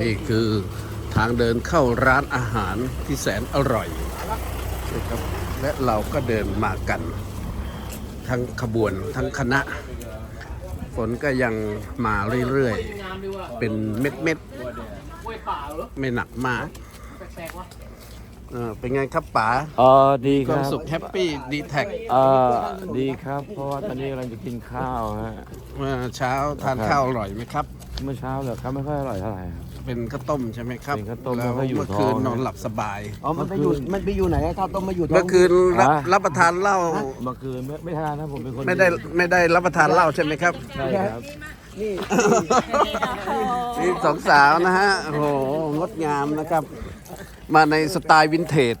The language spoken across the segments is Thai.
นี่คือทางเดินเข้าร้านอาหารที่แสนอร่อยนะครับและเราก็เดินมากัน ทั้งขบวนทั้งคณะ ฝนก็ยังมาเรื่อยๆ เป็นเม็ดๆ ไม่หนักมากเออเป็นไงครับป๋าเออดีคครัวามบสุขแฮปปี้ดีแท็กเออดีครับ เพราะว่าตอนนี้กำลังจะกินข้าวฮะเมื่อเช้าทานข้าวอร่อยไหมครับ เมื่อเช้าเหรอครับไม่ค่อยอร่อยเท่าไหร่ครับ เป็นข้าวต้มใช่ไหมครับเป็นข้าวต้มแล้วแล้วก็อยู่เมื่อคืนท้อง นอนหลับสบาย อ๋อ มันไปอยู่ มันไปอยู่ไหนอะข้าวต้มมาอยู่ท้องเมื่อคืนรับอะรับประทานเหล้าเมื่อคืนไม่ไม่ทานนะผมเป็นคนไม่ได้ไม่ได้รับประทานเหล้าใช่ไหมครับใช่ครับนี่นี่สองสาวนะฮะโอ้โหงดงามนะครับ มาในสไตล์วินเทจ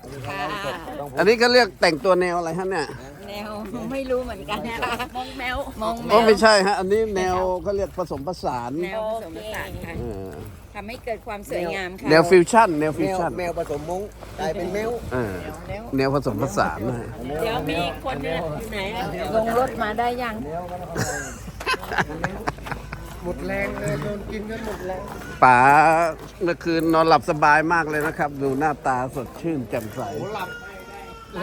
อันนี้ก็เรียกแต่งตัวแนวอะไรฮะเนี่ยแนวไม่รู้เหมือนกันค่ะมองแมวมองแมโอ้วไม่ใช่ฮะอันนี้แนวเขาเรียกผสมผสานแนวผสมผสานค่ะเออ ทำให้เกิดความสวยงามค่ะแนวฟิวชั่นแนวแมฟิววชั่นแมวผสมมงกลายเป็นแมวเออแนวผสมผสานนะฮะเดี๋ยวมีคนเนี่ยอยู่ไหนลงรถมาได้ยัง หมดแรงเลยโดนกินกันหมดแรงป๋าเมื่อคืนนอนหลับสบายมากเลยนะครับ ดูหน้าตาสดชื่นแจ่มใสห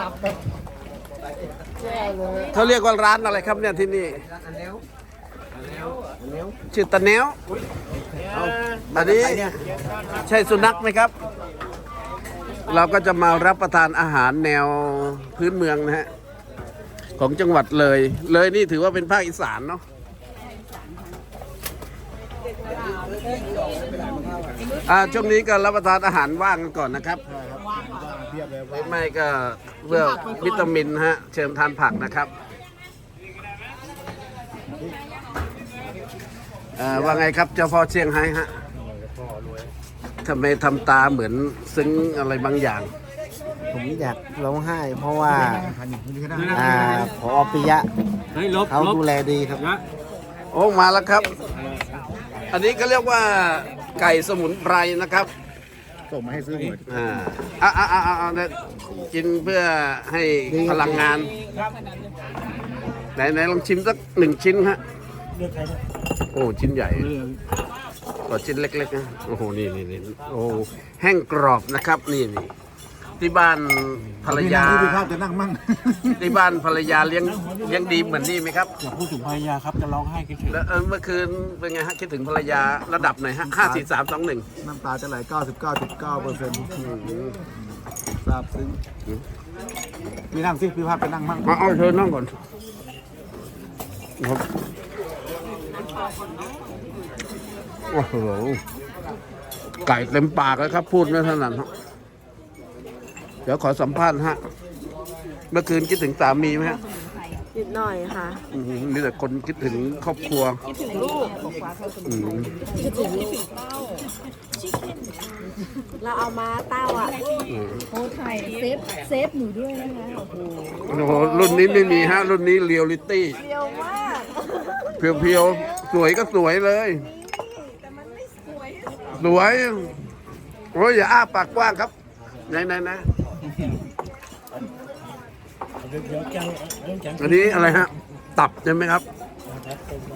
ลับแบบเขาเรียกว่าร้านอะไรครับเนี่ยที่นี่ อันแนว ชื่อตะแนวอันนี้ใช่สุนัขไหมครับ เราก็จะมารับประทานอาหารแนวพื้นเมืองนะฮะ ของจังหวัดเลย เลยนี่ถือว่าเป็นภาคอีสานเนาะอ่าช่วงนี้ก็รับประทานอาหารว่างกันก่อนนะครับไม่ก็เพื่อวิตามินฮะ เชิญทานผักนะครับ เอ่อว่าไงครับเจ้าพ่อเชียงไฮ้ฮะทำไมทำตาเหมือนซึ้งอะไรบางอย่าง ผมอยากร้องไห้ เพราะว่าอ่าพอปิยะเขาดูแลดีครับโอ้มาแล้วครับ อันนี้ก็เรียกว่าไก่สมุนไพรนะครับส่งมาให้ซื้อหมดอ่าอ่าอ่าอ่าอ่าเนี่ยกินเพื่อให้พลังงาน ไหนไหนลองชิมสักหนึ่งชิ้นฮะ โอ้ชิ้นใหญ่กว่าชิ้นเล็กๆนะโอ้โหนี่นี่นี่โอ้แห้งกรอบนะครับนี่นี่ที่บ้านภรรยาพี่ภาพจะนั่งมั่งที่บ้านภรรยาเลี้ยงเลี้ยงดีเหมือนนี่ไหมครับอย่าพูดถึงภรรยาครับจะร้องไห้คิดถึงแล้วเออเมื่อคืนเป็นไงฮะคิดถึงภรรยาระดับไหนฮะห้าสี่สามสองหนึ่งน้ำตาจะไหล99.9เปอร์เซ็นต์ทราบซึ้งพี่นั่งสิพี่ภาพจะนั่งมั่งมาเอาเชิญนั่งก่อนครับ โอ้โหไก่เต็มปากแล้วครับ พูดไม่ถนัดฮะเดี๋ยวขอสัมภาษณ์ฮะ เมื่อคืนคิดถึงสามีไหมฮะนิดหน่อยค่ะอื้อหือมีแต่คนคิดถึงครอบครัว คิดถึงลูกอืมคิดถึงลูกเราเอามาเต้าอะอืมโอ้ถ่ายเซฟเซฟหนูด้วยนะคะโอ้โห โอ้โหรุ่นนี้ไม่มีฮะ รุ่นนี้เรียลลิตี้ เร็วมาก เพียวๆ สวยก็สวยเลย แต่มันไม่สวยสวยโอ้ยอย่าอ้าปากกว้างครับไหนไหนไหนอันนี้อะไรฮะ ตับใช่ไหมครับ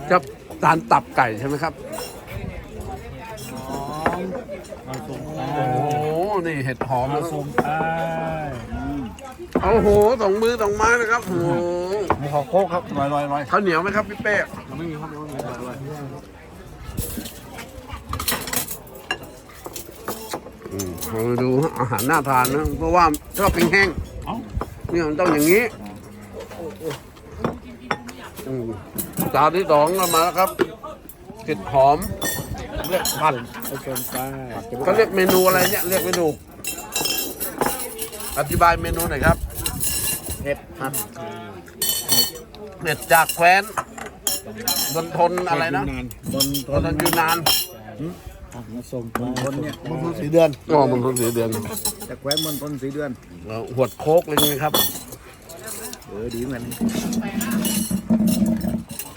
จะทานตับไก่ใช่ไหมครับโอ้โห นี่เห็ดหอมแล้วโอ้โหสองมือสองไม้นะครับโอ้โหมีขอโคกครับลอยลอยลอยข้าวเหนียวไหมครับพี่เป้ ไม่มีครับไม่มีลอยอืมเราดูฮะอาหารน่าทานนะ เพราะว่าชอบเป็นแห้งนี่มันต้องอย่างนี้อืมจานที่สองก็มาแล้วครับเห็ดหอม เรียกพันไปชมป้าเขาเรียกเมนูอะไรเนี่ยเรียกเมนู อธิบายเมนูหน่อยครับเห็ดผัดเห็ดจากแคว้น บนทนอะไรนะบนบนทนยูนานมาส่งป้าบนเนี่ยมณฑลสีเดือนอ๋อบนทนสีเดือนจากแคว้นมณฑลสีเดือนแล้วหวดโคกเลยนะครับ เออดีเหมือน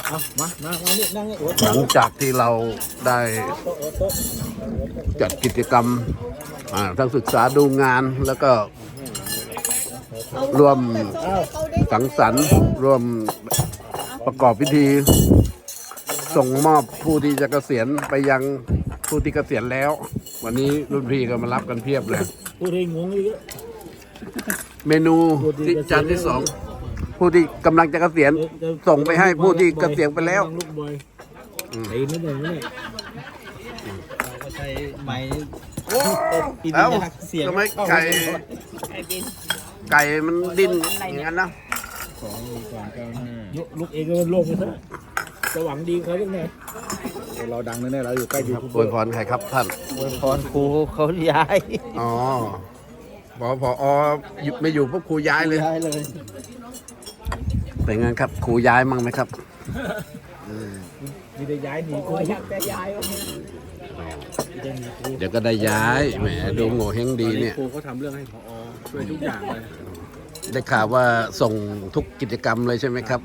เอามามามานี่นั่งนี่โอ้หลังจากที่เราได้จัดกิจกรรมอ่าทั้งศึกษาดูงานแล้วก็ร่วมสังสรรค์ร่วม ประกอบพิธี ส่งมอบผู้ที่จะเกษียณไปยังภูผู้ที่เกษียณแล้ว วันนี้รุ่นพี่ก็มารับกันเพียบเลย พูดให้งงอีกเมนูที่จานที่สองผู้ที่กำลังจะเกษียณส่งไปให้ผู้ที่เกษียณไปแล้ว ลูกบอยไอ้นี่เลยนี่ก็ใช้ไม้ปีเอ้านี้เสียงทำไมไก่ไก่มันดิ้นอย่างนั้นนะ ลูกเองก็โลกเลยซะจะหวังดีเขาเรื่องไงเราดังแน่ๆเราอยู่ใกล้ยูทูบอวยพรใครครับท่านพรครูเขาย้าย อ๋อพอพออหยุดไม่อยู่พวกครูย้ายเลยย้ายเลยเป็นไงครับครูย้ายมั่งไหมครับมีแต่ย้ายหนีกูอยากจะย้ายเดี๋ยวก็ได้ย้ายแหมดูโง่เฮงดีเนี่ยครูเขาทำเรื่องให้พอช่วยทุกอย่างเลยได้ข่าวว่าส่งทุกกิจกรรมเลยใช่ไหมครับ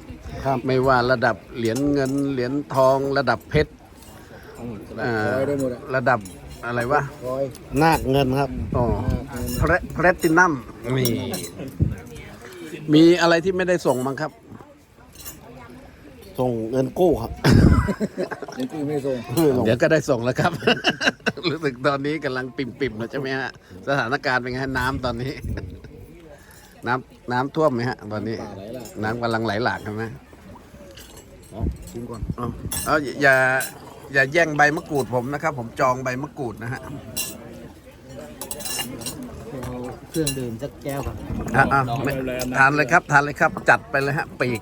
ครับ ไม่ว่าระดับเหรียญเงินเหรียญทองระดับเพชรอ่าได้หมดอะระดับอะไรวะร้อยนาคเงินครับอ๋อแพรแพลตินัมนี่มีอะไรที่ไม่ได้ส่งมั้งครับ ส่งเงินกู้ครับยังกูไม่ส่งเดี๋ยวก็ได้ส่งแล้วครับ รู้สึกตอนนี้กำลังปิ่มๆแล้วใช่ไหมฮะ สถานการณ์เป็นไงฮะน้ำตอนนี้ น้ำน้ำท่วมไหมฮะตอนนี้ ป่าไหลล่ะน้ำกำลังไหลหลากใช่ไหมอ๋อชิมก่อน เอาเอาอย่าอย่าแย่งใบมะกรูดผมนะครับ ผมจองใบมะกรูดนะฮะเครื่องดื่มสักแก้วครับอะอะไม่ทานเลยครับ ทานเลยครับ จัดไปเลยฮะ ปีก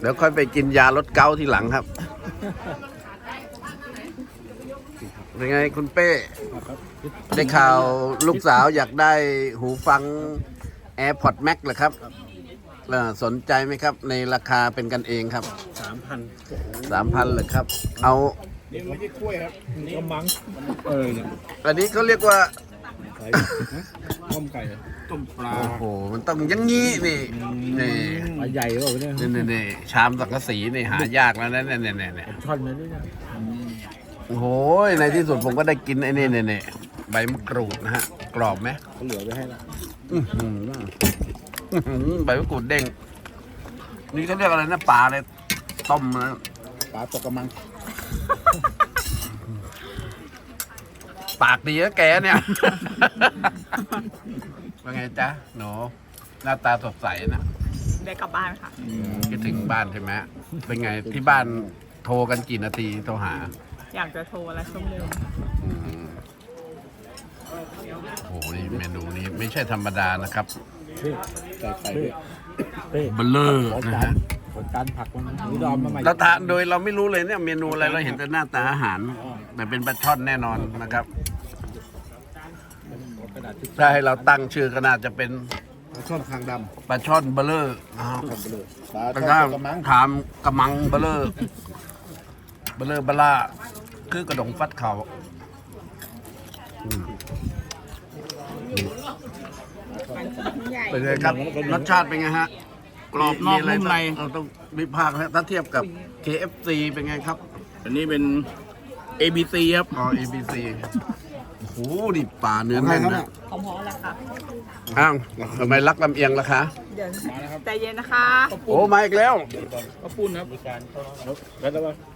เดี๋ยวค่อยไปกินยาลดเกาต์ทีหลังครับ เป็นไงคุณเป้ ได้ข่าวลูกสาวอยากได้หูฟัง AirPod Max เหรอครับเอ่อสนใจไหมครับ ในราคาเป็นกันเองครับสามพันสามพันเลยครับ เอานี่ไม่ใช่กล้วยครับนี่กำมังเออเนี่ยอันนี้เขาเรียกว่าไก่ต้มไก่ต้มปลาโอ้โหมันต้องอยังงี้นี่นี่ปลาใหญ่เปล่าเนี่ยนี่นี่นี่ชามสังกะสีนี่หายากแล้วนะเนี่ยเนี่ยเนี่ยเนี่ย ช่อนนั้นด้วยนะ โอ้โหในที่สุดผมก็ได้กินไอ้นี่เนี่ยเนี่ยใบมะกรูดนะฮะ กรอบไหมเขาเหลือไว้ให้ละอื้อหืออื้อหือใบมะกรูดเด้ง นี่เขาเรียกอะไรนะปลาเลยต้มนะปลาตกกระมังปากดีนะแกเนี่ย ว่าไงจ๊ะหนูหน้าตาสดใสนะได้กลับบ้านค่ะ คิดถึงบ้านใช่ไหมเป็นไงที่บ้านโทรกันกี่นาทีโทรหา อยากจะโทรละชั่วโมงอืมโอ้โหนี่เมนูนี้ไม่ใช่ธรรมดานะครับไก่ไก่ด้วยเบลเลอร์นะฮะผลการผักมันนี่ดอมมาใหม่เราทานโดยเราไม่รู้เลยเนี่ยเมนูอะไรเราเห็นแต่หน้าตาอาหาร แต่เป็นปลาช่อนแน่นอนนะครับถ้าให้เราตั้งชื่อก็น่าจะเป็นปลาช่อนคางดปลาช่อนเบลเลอร์นะครับำทำไปเลยปลาปลาช่ช่ออนนตกกระมังถามกระมังเบลเลอร์เบลเลอร์เบล่า คือกระดงฟัดเขาอืมเป็นไงครับรสชาติเป็นไงฮะกรอบนอกนุ่มใน เราต้องวิพากษ์นะถ้าเทียบกับ KFC เป็นไงครับอันนี้เป็น ABC ครับ อ๋อ ABC โอ้โหนี่ปลาเนื้อแน่นนะของพอแล้วค่ะอ้าวทำไมรักลำเอียงล่ะคะ เดี๋ยวใจเย็นนะคะ โอ้มาอีกแล้วข้าวปุ้นครับแล้วแต่ว่าข้าว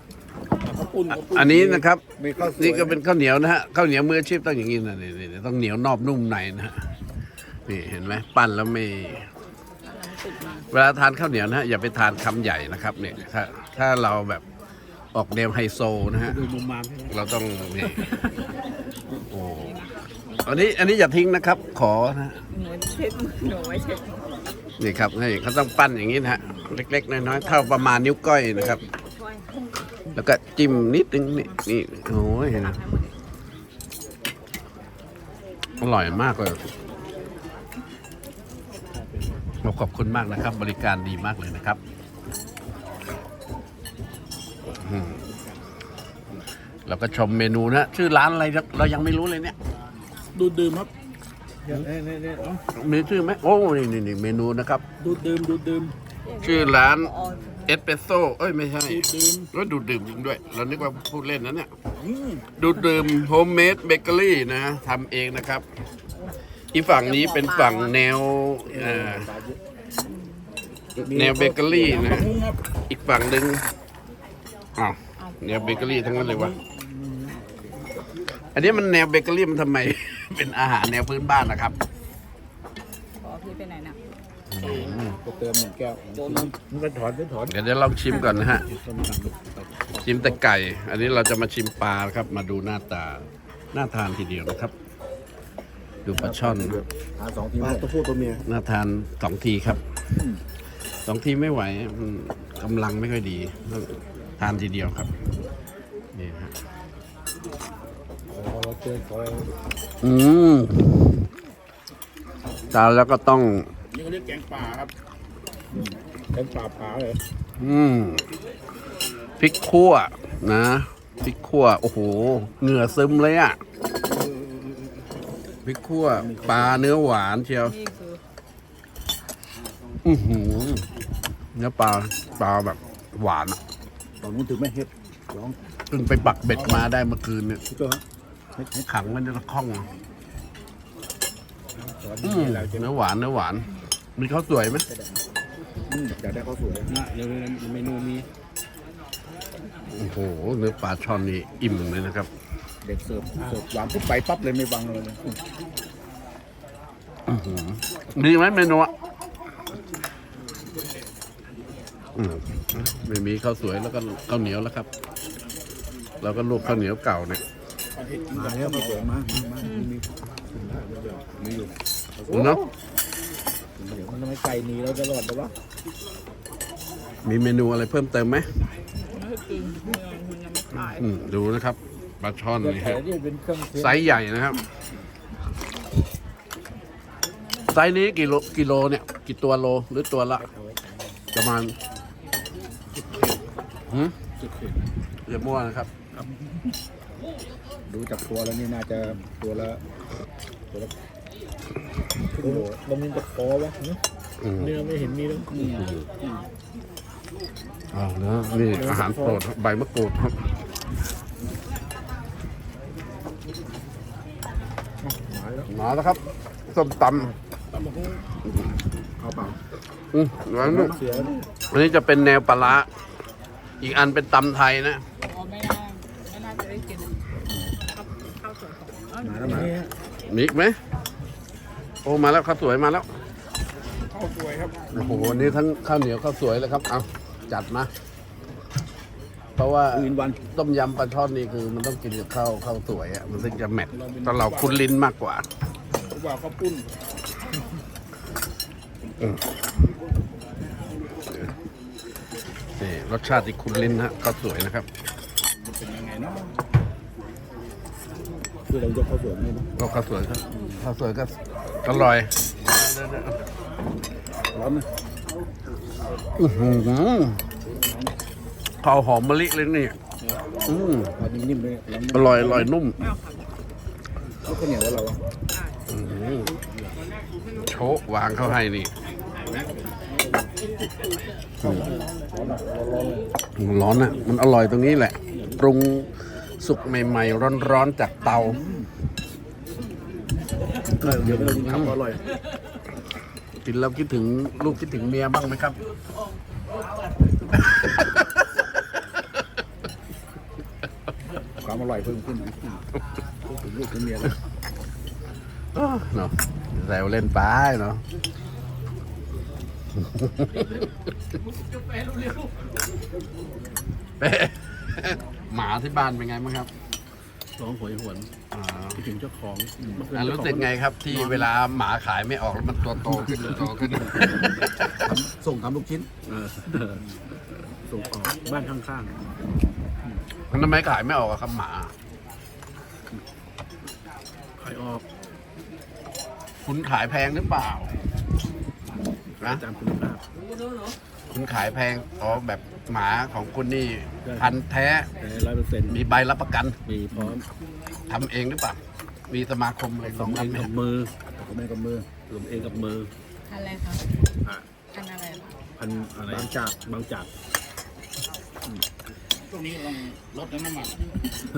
ปุ้นข้าวปุ้นอันนี้นะครับมีข้าวสวย นี่ก็เป็นข้าวเหนียวนะฮะข้าวเหนียวมืออาชีพต้องอย่างนี้นะนี่นี่นี่ต้องเหนียวนอบนุ่มในนะฮะนี่เห็นไหมปั้นแล้วไม่ เวลาทานข้าวเหนียวนะฮะอย่าไปทานคำใหญ่นะครับเนี่ยถ้าถ้าเราแบบออกแนวไฮโซนะฮะ ดูมุมมามใช่ไหมเราต้องนี่โอ้อันนี้อันนี้อย่าทิ้งนะครับ ขอนะหนูเช็ดมือหนูไว้เช็ดนี่ครับนี่เขาต้องปั้นอย่างนี้นะฮะเล็ก ๆ น้อยๆเท่าประมาณนิ้วก้อยนะครับ แล้วก็จิ้มนิดนึงนี่นี่โอ้ยเห็นไหมอร่อยมากเลยเราขอบคุณมากนะครับ บริการดีมากเลยนะครับอืมเราก็ชมเมนูนะ ชื่อร้านอะไรเรายังไม่รู้เลยเนี่ย ดูดดื่มครับเนี่ยเนี่ยเนี่ยเอามีชื่อไหมโอ้นี่นี่นี่เมนูนะครับ ดูดดื่มดูดดื่มชื่อร้าน เอสเปรสโซ่เอ้ยไม่ใช่ดูดดื่ม แล้วดูดดื่มจริงด้วยเรานึกว่าพูดเล่นนะเนี่ย อืมดูดดื่มโฮมเมดเบเกอรี่นะทำเองนะครับ อีกฝั่งนี้เป็นฝั่งแนวเอ่อแนวเบเกอรี่นะมุ้งครับอีกฝั่งหนึ่งอ้าวแนวเบเกอรี่ทั้งนั้นเลยวะอันนี้มันแนวเบเกอรี่มันทำไม เป็นอาหารแนวพื้นบ้านนะครับ ขอพี่ไปไหนน่ะ ก็เติมหนึ่งแก้วมันก็ถอนไปถอนเดี๋ยวเดี๋ยวลองชิมก่อนนะฮะ ชิมแต่ไก่ อันนี้เราจะมาชิมปลาครับ มาดูหน้าตา น่าทานทีเดียวนะครับ ดูปลาช่อนหาสองทีปลาตัวผู้ตัวเมียน่าทานสองทีครับสองทีไม่ไหวมันกำลังไม่ค่อยดีต้องทานทีเดียวครับนี่ฮะเราเจอคอยอืมทานแล้วก็ต้องนี่เขาเรียกแกงป่าครับ แกงป่าผาเลย อืมพริกคั่วนะพริกคั่วโอ้โหเหงื่อซึมเลยอะ่ะพริกคั่วปลาเนื้อหวานเชียวนี่คืออือหือเนื้อปลาปลาแบบหวานอะตอนนู้นถึงไม่เฮ็ดร้องเพิ่งไปปักเบ็ดมาได้เมื่อคืนเนี่ยพี่ตัวเฮ็ดเฮ็ดขังไว้ในตะข้องสอนอืที่มเราจะเนื้อหวานเนื้อหวานมีข้าวสวยไหม อืมอยากได้ข้าวสวยนะเดี๋ยวเมนูมีโอ้โหเนื้อปลาช่อนนี่อิ่มเลยนะครับ เด็กเสิร์ฟเสิร์ฟหวานปุ๊บไปปั๊บเลยไม่ฟังเลยอื้อหือมีไหมเมนูอะอืมไม่มีข้าวสวยแล้วก็ข้าวเหนียวแล้วครับเราก็ลวกข้าวเหนียวเก่าเนี่ยมาแล้วข้าวสวยมามามามีมีมีอยู่เนาะ เดี๋ยวมันทำไมไก่หนีเราตลอดเลยวะมีเมนูอะไรเพิ่มเติมไหมไม่ให้กินเมืองมันยังไม่ขายอืมดูนะครับปลาช่อนนี่แต่ฮะนี่เป็นเครื่องเทศไซส์ใหญ่นะครับ ไซส์นี้กี่โลกิโลเนี่ย กี่ตัวโลหรือตัวละ ประมาณหืมอย่ามั่วนะครับ ดูจากตัวแล้วนี่น่าจะตัวละตัวละ ครึ่งโลแล้วมันจะคอวะอืมเนื้อไม่เห็นมีแล้วอ๋อเนอะนี่อาหารโปรดครับใบมะกรูดครับมาแล้วครับส้มตเอาเปล่าำอืมร้านนี้เสียอันนี้จะเป็นแนวปลาร้าอีกอันเป็นตำไทยนะอ๋อไม่น่าไม่น่าจะได้กินข้าวข้าวสวยของเอ้ยมาแล้วมามีอีกไหมโอ้มาแล้วข้าวสวยมาแล้วข้าวสวยครับโอ้โหวันนี้ทั้งข้าวเหนียวข้าวสวยเลยครับเอาจัดมาเพราะว่าอื่นวันต้มยำปลาช่อนนี่คือ มันต้องกินกับข้าวข้าวสวยอะมันถึงจะแมทแต่เราคุ้นลิ้นมากกว่าหรือว่าข้าวปุ้นนี่รสชาติที่คุ้นลิ้นนะข้าวสวยนะครับเป็นยังไงเนาะคือเรายกข้าวสวยนี่นะก็ข้าวสวยครับข้าวสวยก็ อร่อยร้อนนะอื้อหือข้าวหอมมะลิเลยนี่อืมพอนิ่มๆเลยร้อนอร่อยอร่อยนุ่มแล้วข้าวเหนียวเราอะอื้อหือโชะวางเข้าให้นี่อืมร้อนอะ มันอร่อยตรงนี้แหละ ปรุงสุกใหม่ ๆ ร้อนๆจากเตา เดี๋ยวเรากินข้าวอร่อย กินแล้วคิดถึงลูกคิดถึงเมียบ้างไหมครับ ความอร่อยเพิ่มขึ้นถึงลูกถึงเมียแล้วเนาะแซวเล่นไปเนาะเป๊ะหมาที่บ้านเป็นไงบ้างครับร้องหวยหวนอ่า คิดถึงเจ้าของเมื่อคืนอ่ารู้สึกไงครับที่เวลาหมาขายไม่ออกแล้วมันตัวโตขึ้นโตขึ้นส่งทำลูกชิ้นเออส่งออกบ้านข้างมันทำไมขายไม่ออกอะครับหมา ๆขายออกคุณขายแพงหรือเปล่านะตามคุณภาพ คุณขายแพงอ๋อแบบหมาของคุณนี่ พันธุ์แท้แต่ร้อยเปอร์เซ็นต์มีใบรับประกันมีพร้อม ทำเองหรือเปล่า มีสมาคมอะไรสองเองกับมือผมเองกับมือรวมเองกับมืออะไรคะอะอันอะไรคะพันอะไรบางจากบางจาก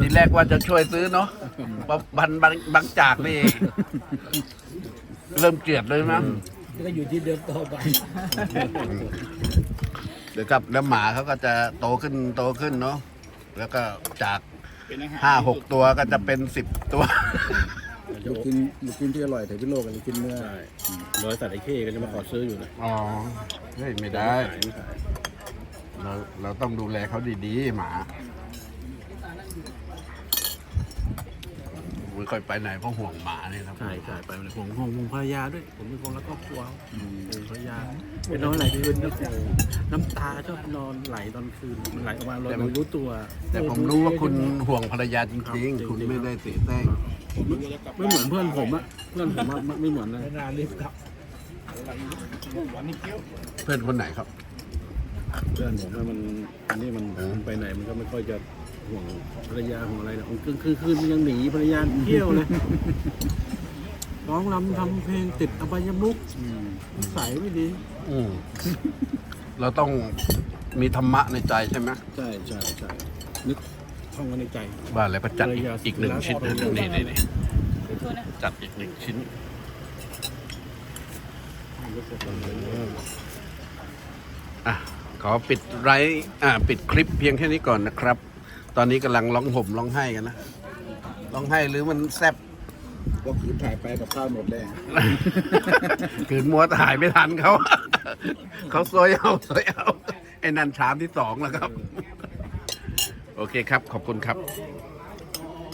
ทีแรกว่าจะช่วยซื้อเนาะเพราะบันบางบางจากนี่ เริ่มเกลียดเลยมั้งก็อยู่ที่เดิมต่อไปเดี๋ยวครับแล้วหมาเขาก็จะโตขึ้นโตขึ้นเนาะแล้วก็จาก เป็นอาหารห้าหกตัวก็จะเป็นสิบตัว ลูกกินลูกกินที่อร่อยแต่พี่โลกลูกกินเนื้อใช่บริษัทไอเคก็จะมาขอซื้ออยู่นะอ๋อเฮ้ยไม่ได้ ขายไม่ขายเราเราต้องดูแลเขาดีๆ หมา ไม่ค่อยไปไหนเพราะห่วงหมาเนี่ยครับใช่ใช่ไปเลยผมห่วงห่วงภรรยาด้วย ผมเป็นคนรักครอบครัวห่วงภรรยาเป็นนอนหลายคืนก็โอ้โหน้ำตาชอบนอนไหลตอนคืนมันไหลออกมาเราไม่รู้ตัว แต่ผมรู้ว่าคุณห่วงภรรยาจริงครับๆคุณไม่ได้เสียแต้งไม่เหมือนเพื่อนผมอะเพื่อนผมอะไม่ไม่เหมือนเลยเพื่อนคนไหนครับ เพื่อนผมว่ามันอันนี้มันมันไปไหนมันก็ไม่ค่อยจะ ห่วงภรรยาห่วงอะไรนะคืนคืนคืนมันยังหนีภรรยาเที่ยวเลยร้องรำทำเพลงติดอบายมุกใสยไม่ดีอืมเราต้องมีธรรมะในใจใช่ไหมใช่ใช่ใช่นึกท่องไว้ในใจว่าอะไรประจัดอีกภรรยาอีกหนึ่งชิ้นนะนี่นี่นี่จัดอีกหนึ่งชิ้นอะขอปิดไลฟ์อ่าปิดคลิปเพียงแค่นี้ก่อนนะครับ ตอนนี้กำลังร้องห่มร้องไห้กันนะร้องไห้หรือมันแซบก็คือถ่ายไปกับข้าวหมดแล้วขืนมัวถ่ายไม่ทันเขา เขาซวยเอาซวยเอา ไอ้นั่นชามที่สองแล้วครับ โอเคครับ ขอบคุณครับ